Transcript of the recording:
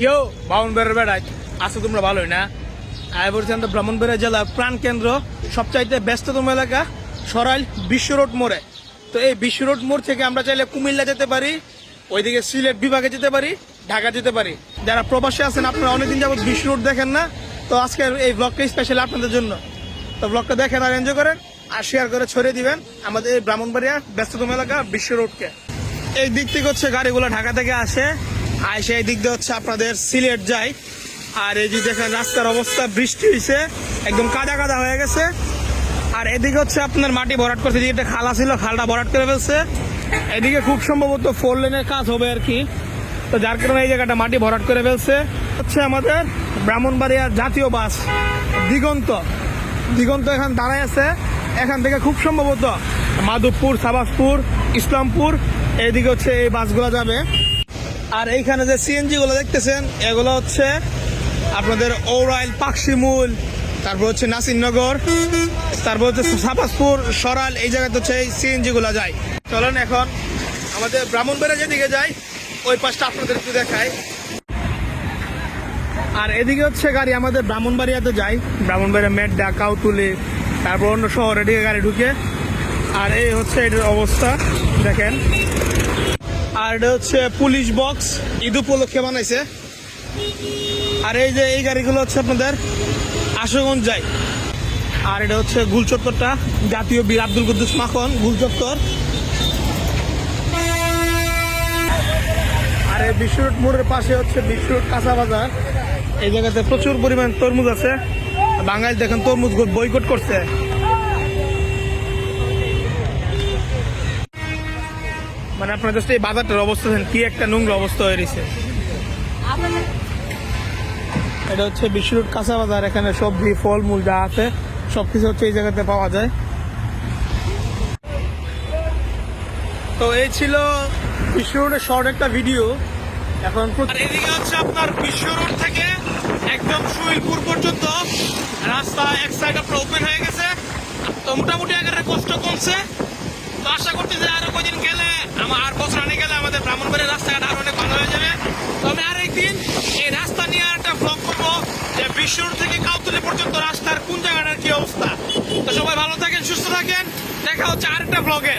কেউ বাউনবাড়ির বেড়ায় আছো তোমরা ভালোই না? আয় বলছেন তো ব্রাহ্মণবাড়িয়া জেলার প্রাণকেন্দ্র সবচাইতে ব্যস্ততম এলাকা, সরাইল বিশ্ব রোড মোড়ে। তো এই বিশ্ব রোড মোড় থেকে আমরা চাইলে কুমিল্লা যেতে পারি, ওইদিকে সিলেট বিভাগে যেতে পারি, ঢাকা যেতে পারি। যারা প্রবাসী আছেন, আপনারা অনেকদিন যাবত বিশ্ব রোড দেখেন না। তো আজকের এই ব্লগটা স্পেশাল আপনাদের জন্য। তো ব্লগটা দেখেন আর এনজয় করেন, আর শেয়ার করে ছড়িয়ে দিবেন আমাদের এই ব্রাহ্মণবাড়িয়া ব্যস্ততম এলাকা বিশ্ব রোডকে। এই দিক থেকে হচ্ছে গাড়িগুলো ঢাকা থেকে আসে। আর সেই দিক দিয়ে হচ্ছে আপনাদের সিলেট যায় আর এই যে দেখেন রাস্তার অবস্থা, বৃষ্টি হয়েছে একদম কাদা কাদা হয়ে গেছে। আর এদিকে হচ্ছে আপনার মাটি ভরাট করছে যে একটা খালা ছিল খালটা ভরাট করে ফেলছে। এদিকে খুব সম্ভবত ফোর লেনের কাজ হবে আর কি। তো যার কারণে এই জায়গাটা মাটি ভরাট করে ফেলছে। হচ্ছে আমাদের ব্রাহ্মণবাড়িয়ার জাতীয় বাস, দিগন্ত। দিগন্ত এখান দাঁড়ায় আছে। এখান থেকে খুব সম্ভবত মাধবপুর, সাবাসপুর, ইসলামপুর এইদিকে হচ্ছে এই বাসগুলো যাবে। আর এইখানে যে সিএনজি গুলো দেখতেছেন, এগুলো হচ্ছে আপনাদের ওরাইল পাকশিমুল তারপর হচ্ছে নাসিরনগর তারপর হচ্ছে সাবাসপুর সরাল এই জায়গাতে হচ্ছে এই সিএনজি গুলো যায়। চলেন এখন আমাদের ব্রাহ্মণবাড়িয়া যেদিকে যাই, ওই পাশটা আপনাদের একটু দেখাই। আর এদিকে হচ্ছে গাড়ি, আমাদের ব্রাহ্মণবাড়িয়াতে যায় ব্রাহ্মণবাড়িয়া, মেড্ডা, কাউতুলি, তারপর অন্য শহরে দিকে গাড়ি ঢুকে। আর এই হচ্ছে এটার অবস্থা, দেখেন। আর এটা হচ্ছে পুলিশ বক্স। ঈদ উপলক্ষে বানাইছে। আর এই যে এই গাড়িগুলো হচ্ছে আপনাদের আশুগঞ্জ যায়। আর এটা হচ্ছে গুলচত্বরটা জাতীয় বীর আব্দুল কুদ্দুস মাখন গুলচত্বর আর এই বিশ্বরোড মোড়ের পাশে হচ্ছে বিশ্বরোড কাঁচা বাজার। এই জায়গাতে প্রচুর পরিমাণ তরমুজ আছে। বাঙালি দেখেন তরমুজ বয়কট করছে। মানে আপনার জাস্ট এই বাজারটার অবস্থা দেখেন কি একটা নোংরা অবস্থা হয়ে রয়েছে। এটা হচ্ছে বিশ্বরোড কাঁচা বাজার এখানে সবজি ফল মূল যা আছে সবকিছু হচ্ছে এই জায়গাতে পাওয়া যায়। তো এই ছিল বিশ্ব রোডের শর্ট একটা ভিডিও। এখন এদিকে হচ্ছে আপনার বিশ্ব রোড থেকে একদম সুইলপুর পর্যন্ত। রাস্তা এক সাইড আপনার ওপেন হয়ে গেছে। তো মোটামুটি আগে কষ্ট কমছে। তো আশা করতে যে আরও আমার আর বছর আনে গেলে আমাদের ব্রাহ্মণবাড়ির রাস্তাঘাট আরও অনেক ভালো হয়ে যাবে। তবে আর একদিন এই রাস্তা নিয়ে আর একটা ব্লগ করব যে বিশ্ব থেকে কাউতলি পর্যন্ত রাস্তার কোন জায়গাটার কি অবস্থা। তো সবাই ভালো থাকেন, সুস্থ থাকেন। দেখা হচ্ছে আরেকটা ব্লগে